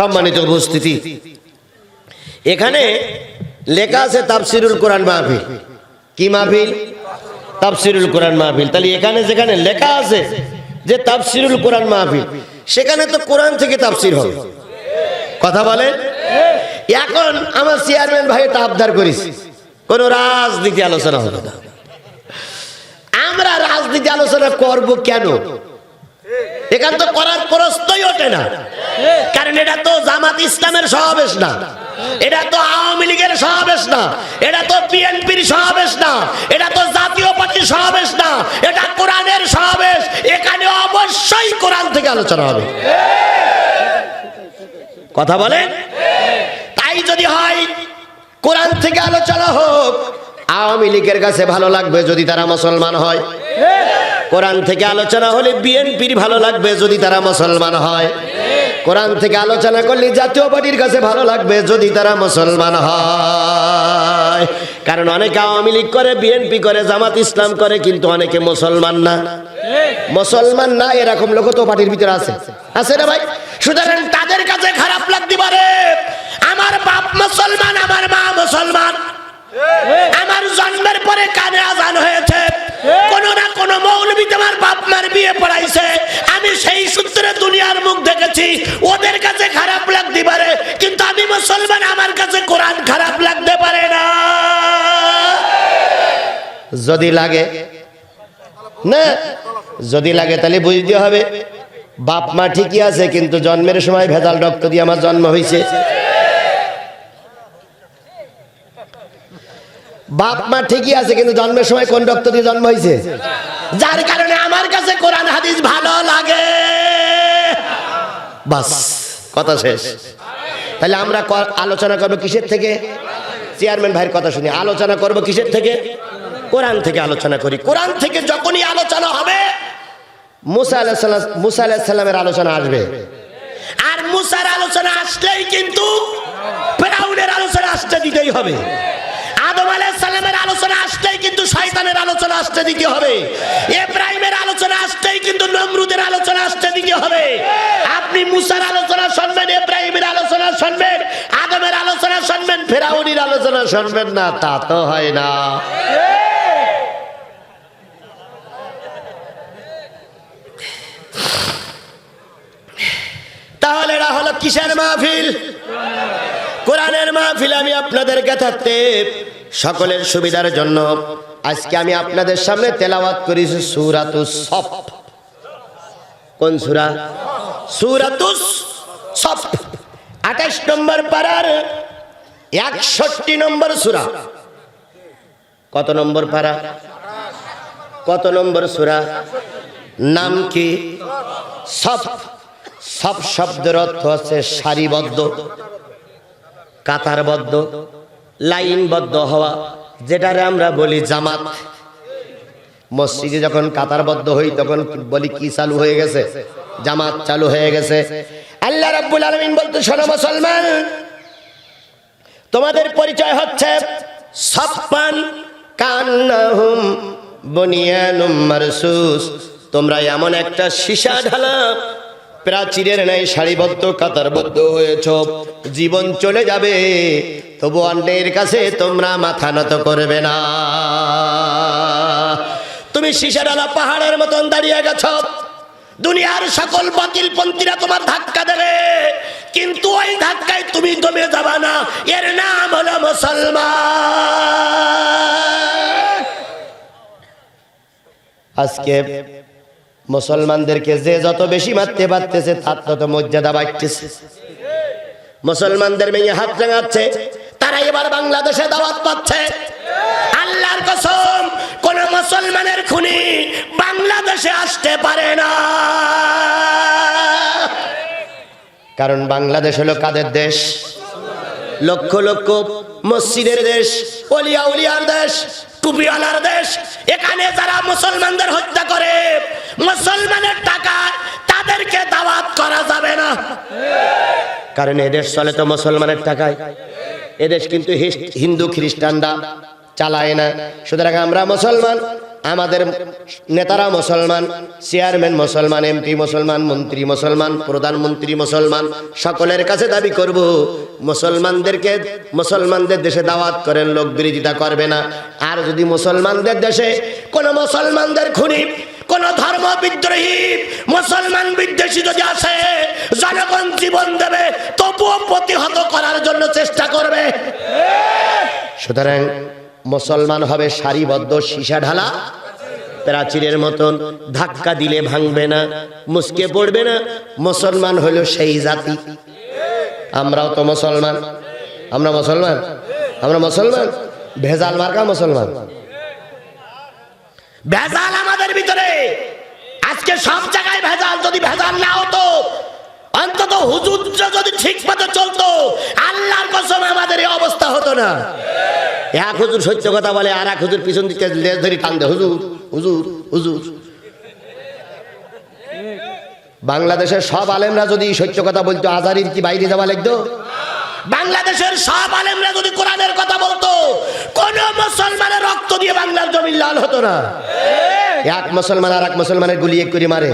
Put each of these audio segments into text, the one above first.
সম্মানিত উপস্থিতি। এখানে লেখা আছে তাফসিরুল কোরআন মাহফিল। কি মাহফিল? তাফসিরুল কোরআন মাহফিল। তাহলে এখানে যেখানে লেখা আছে যে তাফসিরুল কোরআন মাহফিল, সেখানে তো কোরআন থেকে তাফসির হবে। কথা বলেন? এখন আমার চেয়ারম্যান ভাই এটা আবদার করিস কোন রাজনীতি আলোচনা হবে না। আমরা রাজনীতি আলোচনা করব কেন? এখান তো করার প্রশ্নই ওঠে না। কারণ এটা তো জামাত ইসলামের সমাবেশ না। এটা তো আওয়ামী লীগের সমাবেশ না। এটা তো বিএনপির সমাবেশ না। এটা তো জাতীয় পার্টির সমাবেশ না। এটা কোরআনের সমাবেশ। এখানে অবশ্যই কোরআন থেকে আলোচনা হবে। কথা বলেন? তাই যদি হয়, কোরআন থেকে আলোচনা হোক, আওয়ামী লীগের কাছে ভালো লাগবে যদি তারা মুসলমান হয়। কোরআন থেকে আলোচনা হলে বিএনপির ভালো লাগবে যদি তারা মুসলমান হয়। কোরআন থেকে আলোচনা করলে জাতীয় পার্টির কাছে ভালো লাগবে যদি তারা মুসলমান হয়। কারণ অনেকে আওয়ামী লীগ করে, বিএনপি করে, জামাত ইসলাম করে, কিন্তু অনেকে মুসলমান না। মুসলমান না, এরকম লোক তো পার্টির ভিতরে আছে। আছে না ভাই? সুতরাং তাদের কাছে খারাপ লাগতে পারে। আমার বাপ মুসলমান, আমার মা মুসলমান। আমার জন্মের পরে কানে আজান হয়েছে বাপ মার বিয়ে পড়াইছে, আমি সেই সূত্রে দুনিয়ার মুখ দেখেছি, ওদের কাছে খারাপ লাগতে পারে, কিন্তু আমি মুসলমান, আমার কাছে কোরআন খারাপ লাগতে পারে না। যদি লাগে, না, যদি লাগে তাহলে বুঝতে হবে, বাপ মা ঠিকই আছে, কিন্তু জন্মের সময় ভেজাল রক্ত দিয়ে আমার জন্ম হয়েছে বাপ মা ঠিকই আছে, কিন্তু জন্মের সময় কোন রক্ত দিয়ে জন্ম হয়েছে যার কারণে আমার কাছে কোরআন হাদিস ভালো লাগে। বাস, কথা শেষ। তাহলে আমরা আলোচনা করব কিসের থেকে? চেয়ারম্যান ভাইয়ের কথা শুনি। আলোচনা করব কিসের থেকে? কোরআন থেকে আলোচনা করি। কোরআন থেকে যখনই আলোচনা হবে, মুসা আলাহিসাল্লাম মুসা আলাহিসাল্লামের আলোচনা আসবে। আর মুসার আলোচনা আসলেই কিন্তু ফেরাউনের আলোচনা আসতে দিতেই হবে। আদম আলাইসাল্লামের আলোচনা আসতেই কিন্তু শয়তানের আলোচনা আসতে দিতে হবে। আলোচনা আসতেই কিন্তু নমরুদের আলোচনা আসতে দিতে হবে। আপনি মুসার আলোচনা শুনবেন, ইব্রাহিমের আলোচনা শুনবেন, আদমের আলোচনা শুনবেন আলোচনা শুনবেন না, তা তো হয় না। তাহলে এরা হলো কিসের মাহফিল? কোরআনের মাহফিল আমি আপনাদেরকে থাকতে সকলের সুবিধার জন্য আজকে আমি আপনাদের সামনে তেলাওয়াত করেছি সুরাতুস সফ। কোন সুরা? সুরাতুস সফ। আঠাশ নম্বর পাড়ার একষট্টি নম্বর সুরা। কত নম্বর পাড়া? কত নম্বর সুরা? নাম কি? সফ। সব শব্দের অর্থ হচ্ছে সারিবদ্ধ, কাতারবদ্ধ। লাইনবদ্ধ হওয়া, যেটারে আমরা বলি জামাত। মসজিদে যখন কাতারবদ্ধ হই, তখন বলি কি চালু হয়ে গেছে? জামাত চালু হয়ে গেছে। আল্লাহ রাব্বুল আলামিন বলতে, শোনো মুসলমান, তোমাদের পরিচয় হচ্ছে সাপ্পান কান্নাহুম বনিয়ানুম মারসুস। তোমরা এমন একটা সীসা ঢালা প্রাচীরের ন্যায় সারিবদ্ধ, কাতারবদ্ধ হয়েছ। জীবন চলে যাবে, তবু অন্যের কাছে তোমরা মাথা নত করবে না। তুমি ঢালা পাহাড়ের মতন দাঁড়িয়ে গেছ। দুনিয়ার সকল বাতিল পন্থীরা তোমার ধাক্কা দেবে। কিন্তু ওই ধাক্কায় তুমি দমে যাবা না। এর নাম হলো মুসলমান। আজকে মুসলমানদেরকে যে যত বেশি মারতে পারতেছে, তার তত মর্যাদা বাড়তেছে। মুসলমানদের মেয়ে হাত রাঙাচ্ছে, তারা এবার বাংলাদেশে দাওয়াত পাচ্ছে। আল্লাহর কসম, কোন মুসলমানের খুনি বাংলাদেশে আসতে পারে না। কারণ বাংলাদেশ হলো কাদের দেশ? লক্ষ লক্ষ মসজিদের দেশ, অলিয়া উলিয়ার দেশ, টুপিওয়ালার দেশ, এখানে যারা মুসলমানদের হত্যা করে মুসলমানের টাকায় তাদেরকে দাওয়াত করা যাবে না। কারণ এদেশ চলে তো মুসলমানের টাকায়। এদেশ কিন্তু হিন্দু খ্রিস্টানরা চালায় না। সুতরাং আমরা মুসলমান আমাদের নেতারা মুসলমান, চেয়ারম্যান মুসলমান, এমপি মুসলমান, মন্ত্রী মুসলমান, প্রধানমন্ত্রী মুসলমান, সকলের কাছে দাবি করব, মুসলমানদেরকে মুসলমানদের দেশে দাওয়াত করেন, লোক বিরোধিতা করবে না। আর যদি মুসলমানদের দেশে কোন মুসলমানদের খুনি, কোন ধর্ম বিদ্রোহী, মুসলমান বিদ্বেষী যদি আসে, জনগণ জীবন দেবে, তবুও প্রতিহত করার জন্য চেষ্টা করবে। সুতরাং মুসলমান হবে সারিবদ্ধ সীসা ঢালা। প্রাচীরের মতন ধাক্কা দিলে ভাঙবে না, মুসকে পড়বে না, মুসলমান হলো সেই জাতি। আমরাও তো মুসলমান। আমরা মুসলমান? আমরা মুসলমান? ভেজাল মার্কা মুসলমান? ভেজাল আমাদের ভিতরে। আজকে সব জায়গায় ভেজাল, যদি ভেজাল না হতো অন্তত হুজুরটা যদি ঠিক মতো চলতো, আল্লাহর কসম আমাদের এই অবস্থা হতো না। এক হুজুর সত্য কথা বলে আর এক হুজুর পিছন দিকে লেজ ধরি টান দে হুজুর হুজুর হুজুর। বাংলাদেশের সব আলেমরা যদি সত্য কথা বলতো, আজারির কি বাইরে যাওয়া লাগতো? বাংলাদেশের সব আলেমরা যদি কোরআনের কথা বলতো, কোন মুসলমানের রক্ত দিয়ে বাংলার জমি লাল হতো না। এক মুসলমান আর এক মুসলমানের গুলি এক করে মারে।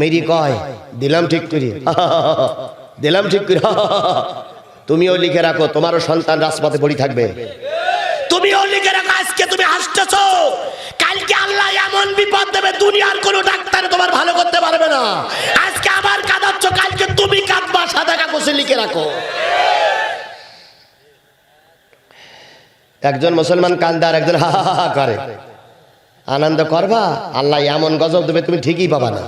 মেরি কয় দিলাম ঠিক করি। দিলাম ঠিক করি। তুমিও লিখে রাখো তোমারও সন্তান রাজপথে পড়ি থাকবে। তুমিও লিখে রাখো আজকে তুমি হাসতেছ। কালকে আল্লাহ এমন বিপদ দেবে দুনিয়ার কোনো ডাক্তার তোমার ভালো করতে পারবে না। আজকে আবার কাঁদাচ্ছ কালকে তুমি কাঁদবা সাদা কাগজে লিখে রাখো। একজন মুসলমান কান্দে আর একজন হা হা হা করে। আনন্দ করবা আল্লাহ এমন গজব দেবে তুমি ঠিকই পাবা না।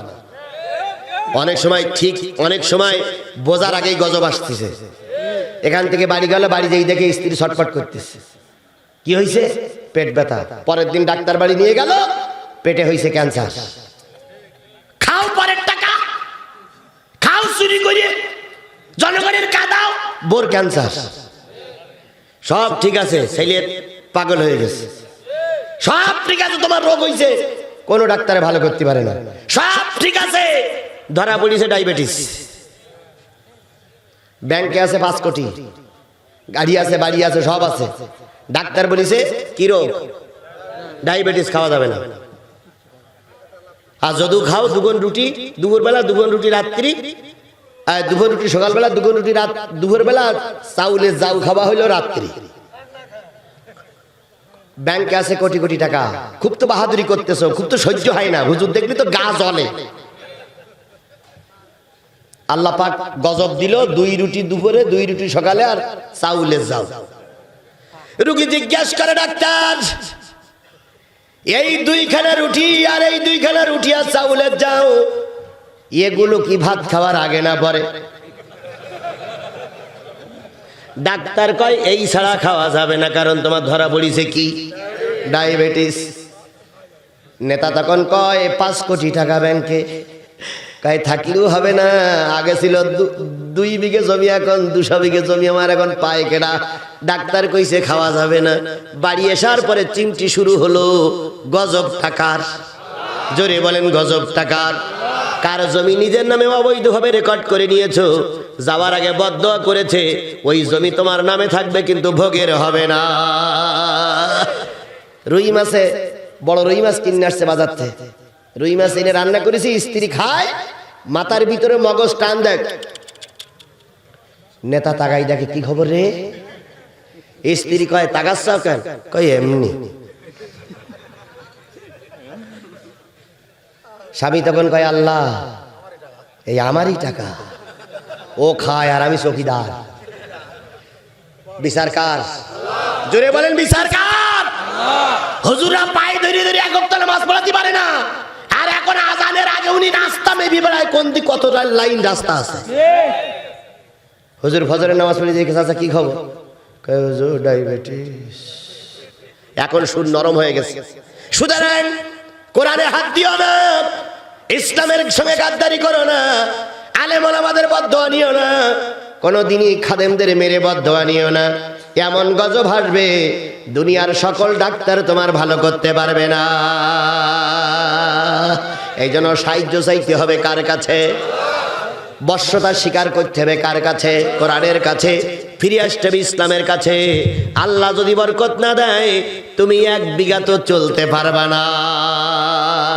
অনেক সময় ঠিক অনেক সময় বোঝার আগেই গজব আসতেছে। এখান থেকে বাড়ি গেল, বাড়ি যেই দেখে স্ত্রী ছটফট করতেছে। কি হয়েছে পেট ব্যথা। পরের দিন ডাক্তার বাড়ি নিয়ে গেল, পেটে হয়েছে ক্যান্সার। খাও পরের টাকা। খাও চুরি করে। জনগণের কাদাও। বোর ক্যান্সার। সব ঠিক আছে, ছেলে পাগল হয়ে গেছে। সব ঠিক আছে, তোমার রোগ হয়েছে কোনো ডাক্তারে ভালো করতে পারে না। সব ঠিক আছে। ধরা পড়িছে ডায়াবেটিস ব্যাংকে আছে পাঁচ কোটি। গাড়ি আছে, বাড়ি আছে, সব আছে। ডাক্তার বলিছে, কি রোগ? ডায়াবেটিস খাওয়া যাবে না। আর যদু খাও, দুগুণ রুটি দুপুর বেলা দুগুণ রুটি রাত্রি দুপুর রুটি সকালবেলা দুগুণ রুটি রাত দুপুর বেলা চাউলের জাউ খাওয়া হইল রাত্রি। ব্যাংকে আছে কোটি কোটি টাকা। খুব তো বাহাদুরি করতেছো, খুব তো সহ্য হয় না। হুজুর দেখলি তো গা জ্বলে। আল্লাহ পাক গজব দিল, দুই রুটি দুপুরে, দুই রুটি সকালে আর চাউলের যাও। রুগী জিজ্ঞেস করে, ডাক্তার, এই দুই দুইখানা রুটি আর এই দুই দুইখানা রুটি আর চাউলের যাও, এগুলো কি ভাত খাওয়ার আগে না পরে? ডাক্তার কয়, এই ছাড়া খাওয়া যাবে না, কারণ তোমার ধরা পড়িছে কি? ডায়াবেটিস। নেতা তখন কয়, পাঁচ কোটি টাকা ব্যাংকে কয়, থাকলেও হবে না। আগে ছিল দুই বিঘে জমি, এখন দুশো বিঘে জমি। আমার এখন পায় কেনা ডাক্তার কইছে খাওয়া যাবে না। বাড়ি আসার পরে চিমটি শুরু হলো, গজব টাকার। জোরে বলেন, গজব টাকার। কার জমি নিজের নামে অবৈধভাবে রেকর্ড করে নিয়েছো? যাওয়ার আগে বদ্ধ করেছে, ওই জমি তোমার নামে থাকবে, কিন্তু ভোগের হবে না। রুই মাছে, বড় রুই মাছ কিনে আসছে বাজার থেকে। রুই মাছ এনে রান্না করেছি, স্ত্রী খায় মাথার ভিতরে মগজ টান দেখ। নেতা তাকাই দেখে কি খবর রে? স্ত্রী কয় তাকাচ্ছ কেন? কয় এমনি। স্বামী তখন কয় আল্লাহ এই আমারই টাকা। ও খায় আর আমি চৌকিদার। বিচার কার? জোরে বলেন বিচার কার? হুজুরা পায়ে ধরে ধরে এক তলে মাছ পড়াতে পারে না। আর এখন আজানের আগে উনি রাস্তা মেবি বেড়ায়, কোন দিক কত লাইন রাস্তা আছে? হুজুর ফজরের নামাজ পড়ে দেখে চাচা কি খবর? হুজুর ডায়াবেটিস। এখন সুর নরম হয়ে গেছে। সুতরাং কোরআনে হাত দিও না, ইসলামের সঙ্গে গাদ্দারি করো না আলেমন আমাদের বদ্ধ নিও না, কোনোদিনই খাদেমদের মেরে বদ্ধ নিও না। এমন গজব হাসবে দুনিয়ার সকল ডাক্তার তোমার ভালো করতে পারবে না। এই জন্য সাহায্য চাইতে হবে কার কাছে? বর্ষতা স্বীকার করতে হবে কার কাছে? কোরআনের কাছে, ফিরে আসতে হবে ইসলামের কাছে। আল্লাহ যদি বরকত না দেয়, তুমি এক বিঘা তো চলতে পারবা না।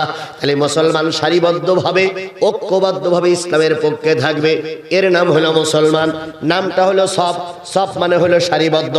তাহলে মুসলমান সারিবদ্ধ সারিবদ্ধভাবে, ঐক্যবদ্ধভাবে ইসলামের পক্ষে থাকবে। এর নাম হলো মুসলমান। নামটা হলো সব সব মানে হলো সারিবদ্ধ।